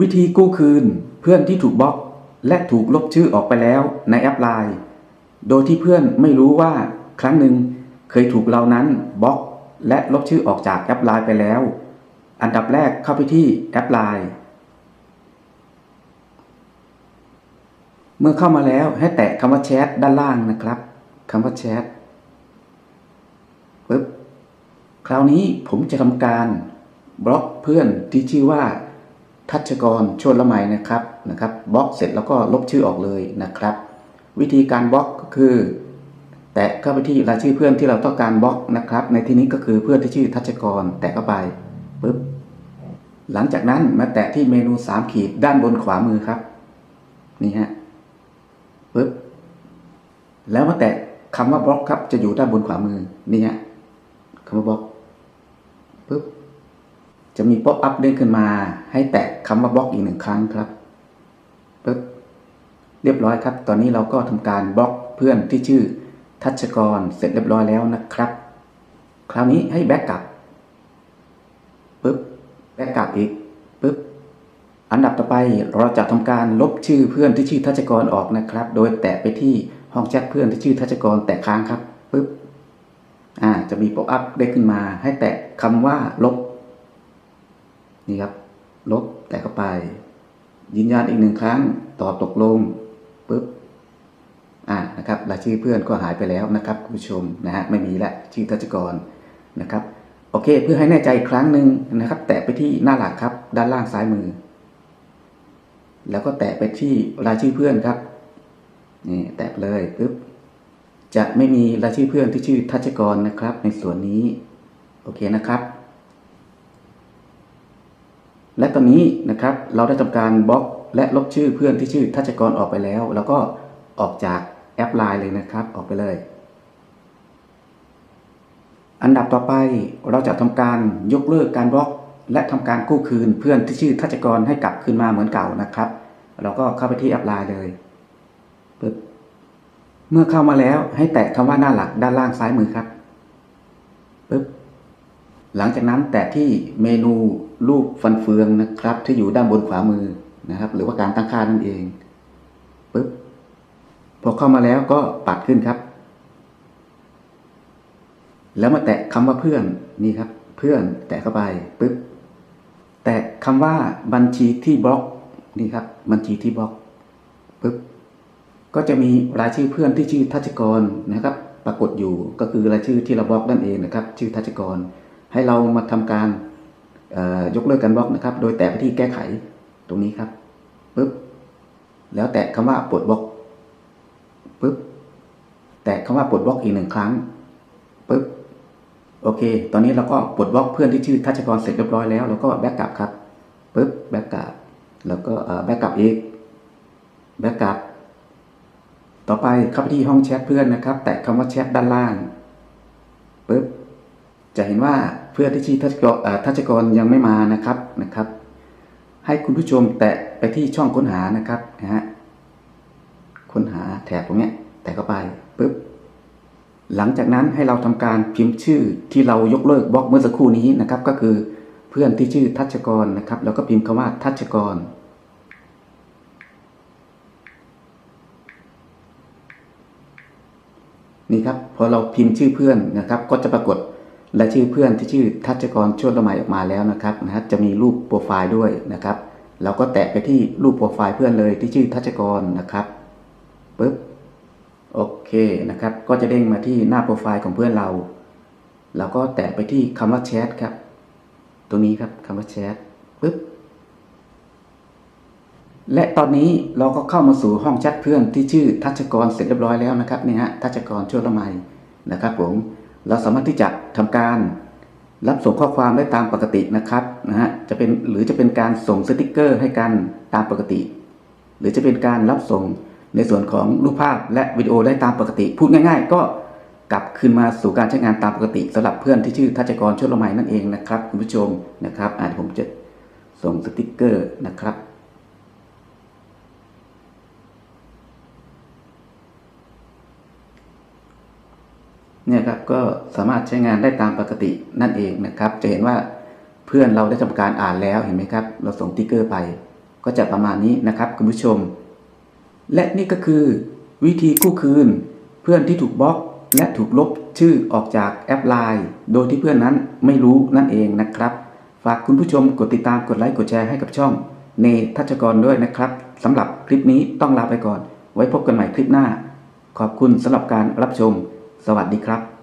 วิธีกู้คืนเพื่อนที่ถูกบล็อกและถูกลบชื่อออกไปแล้วในแอปไลน์ โดยที่เพื่อนไม่รู้ว่าครั้งหนึ่งเคยถูกเรานั้นบล็อก และลบชื่อออกจากแอปไลน์ไปแล้ว อันดับแรกเข้าไปที่แอปไลน์เมื่อเข้ามาแล้วให้แตะคำว่าแชทด้านล่างนะครับคำว่าแชทปึ๊บคราวนี้ผมจะทำการบล็อกเพื่อนที่ชื่อว่า ทัชกรโชดละไมนะครับนะครับบล็อกเสร็จแล้วก็ลบชื่อออกเลยนะครับ วิธีการบล็อกก็คือ แตะเข้าไปที่รายชื่อเพื่อนที่เราต้องการบล็อกนะครับ ในที่นี้ก็คือเพื่อนที่ชื่อทัชกรแตะเข้าไปปึ๊บหลังจากนั้นมาแตะที่เมนู 3 ขีดด้านบนขวามือครับ นี่ฮะปึ๊บแล้วมาแตะคำว่าบล็อกครับจะอยู่ด้านบนขวามือนี่ฮะคำว่าบล็อกปึ๊บ จะมีป๊อปอัพเด้งขึ้นมา ให้แตะคำว่าบล็อกอีกหนึ่งครั้งครับปึ๊บเรียบร้อยครับ ตอนนี้เราก็ทำการบล็อกเพื่อนที่ชื่อทัชกรเสร็จเรียบร้อยแล้วนะครับ คราวนี้ให้แบ็กกลับปึ๊บแบ็กกลับอีกปึ๊บอันดับต่อไปเราจะทำการลบชื่อเพื่อนที่ชื่อทัชกรออกนะครับ โดยแตะไปที่ห้องแชทเพื่อนที่ชื่อทัชกรแตะค้างครับปึ๊บอ่าจะมีป๊อปอัพเด้งขึ้นมา ให้แตะคำว่าลบ นี่ครับ ลบแตะเข้าไป ยืนยันอีกหนึ่งครั้งตอบตกลงปึ๊บอ่านะครับรายชื่อเพื่อนก็หายไปแล้วนะครับคุณผู้ชมนะฮะไม่มีละชื่อทัชกรนะครับโอเค เพื่อให้แน่ใจอีกครั้งหนึ่งนะครับ แตะไปที่หน้าหลักครับ ด้านล่างซ้ายมือ แล้วก็แตะไปที่รายชื่อเพื่อนครับนี่แตะเลยปึ๊บจะไม่มีรายชื่อเพื่อนที่ชื่อทัชกรนะครับ ในส่วนนี้ โอเคนะครับ และตอนนี้นะครับเราได้ทำการบล็อกและลบชื่อเพื่อนที่ชื่อทัชกรออกไปแล้ว แล้วก็ออกจากแอปไลน์เลยนะครับ ออกไปเลย อันดับต่อไปเราจะทำการยกเลิกการบล็อก และทำการกู้คืนเพื่อนที่ชื่อทัชกรให้กลับคืนมาเหมือนเก่านะครับ เราก็เข้าไปที่แอปไลน์เลยปึ๊บเมื่อเข้ามาแล้วให้แตะคำว่าหน้าหลักด้านล่างซ้ายมือครับปึ๊บ หลังจากนั้นแตะที่เมนูรูปฟันเฟืองนะครับ ที่อยู่ด้านบนขวามือนะครับ หรือว่าการตั้งค่านั่นเองปึ๊บพอเข้ามาแล้วก็ปัดขึ้นครับ แล้วมาแตะคำว่าเพื่อนนี่ครับ เพื่อนแตะเข้าไปปึ๊บแตะคำว่าบัญชีที่บล็อกนี่ครับ บัญชีที่บล็อกปึ๊บก็จะมีรายชื่อเพื่อนที่ชื่อทัชกรนะครับ ปรากฏอยู่ก็คือรายชื่อที่เราบล็อกนั่นเองนะครับ ชื่อทัชกร ให้เรามาทำการยกเลิกการบล็อกนะครับ โดยแตะไปที่แก้ไขตรงนี้ครับปึ๊บแล้วแตะคำว่าปลดบล็อกปึ๊บแตะคำว่าปลดบล็อกอีกหนึ่งครั้งปึ๊บโอเค ตอนนี้เราก็ปลดบล็อกเพื่อนที่ชื่อทัชกรเสร็จเรียบร้อยแล้วเราก็แบ็กกลับครับปึ๊บแบ็กกลับแล้วก็แบ็กกลับอีกแบ็กกลับต่อไปเข้าไปที่ห้องแชทเพื่อนนะครับ แตะคำว่าแชทด้านล่างปึ๊บจะเห็นว่า เพื่อนที่ชื่อทัชกรทัชกรยังไม่มานะครับนะครับ ให้คุณผู้ชมแตะไปที่ช่องค้นหานะครับนะฮะค้นหาแถบตรงนี้แตะเข้าไปปึ๊บหลังจากนั้นให้เราทำการพิมพ์ชื่อที่เรายกเลิกบล็อกเมื่อสักครู่นี้นะครับ ก็คือเพื่อนที่ชื่อทัชกรนะครับ แล้วก็พิมพ์คำว่าทัชกรนี่ครับพอเราพิมพ์ชื่อเพื่อนนะครับ ก็จะปรากฏ และชื่อเพื่อนที่ชื่อทัชกรชติละไมออกมาแล้วนะครับนะฮะจะมีรูปโปรไฟล์ด้วยนะครับเราก็แตะไปที่รูปโปรไฟล์เพื่อนเลยที่ชื่อทัชกรนะครับปึ๊บโอเคนะครับ ก็จะเด้งมาที่หน้าโปรไฟล์ของเพื่อนเรา เราก็แตะไปที่คำว่าแชทครับ ตรงนี้ครับคำว่าแชทปึ๊บและตอนนี้เราก็เข้ามาสู่ห้องแชทเพื่อนที่ชื่อทัชกรเสร็จเรียบร้อยแล้วนะครับนี่ฮะทัชกรชติละไมนะครับผม เราสามารถที่จะทำการรับส่งข้อความได้ตามปกตินะครับนะฮะจะเป็นหรือจะเป็นการส่งสติกเกอร์ให้กันตามปกติ หรือจะเป็นการรับส่งในส่วนของรูปภาพและวิดีโอได้ตามปกติ พูดง่าย ๆ ก็กลับคืนมาสู่การใช้งานตามปกติสำหรับเพื่อนที่ชื่อทัชกรชลไมนั่นเองนะครับคุณผู้ชมนะครับอ่าผมจะส่งสติกเกอร์นะครับเนี่ยครับ ก็สามารถใช้งานได้ตามปกตินั่นเองนะครับ จะเห็นว่าเพื่อนเราได้ทำการอ่านแล้วเห็นไหมครับ เราส่งติ๊กเกอร์ไป ก็จะประมาณนี้นะครับคุณผู้ชม และนี่ก็คือ วิธีกู้คืน เพื่อนที่ถูกบล็อก และถูกลบชื่อออกจากแอปไลน์โดยที่เพื่อนนั้นไม่รู้นั่นเองนะครับ ฝากคุณผู้ชมกดติดตามกดไลค์กดแชร์ให้กับช่องเนทัชกรด้วยนะครับสำหรับคลิปนี้ต้องลาไปก่อน ไว้พบกันใหม่คลิปหน้า ขอบคุณสำหรับการรับชม สวัสดีครับ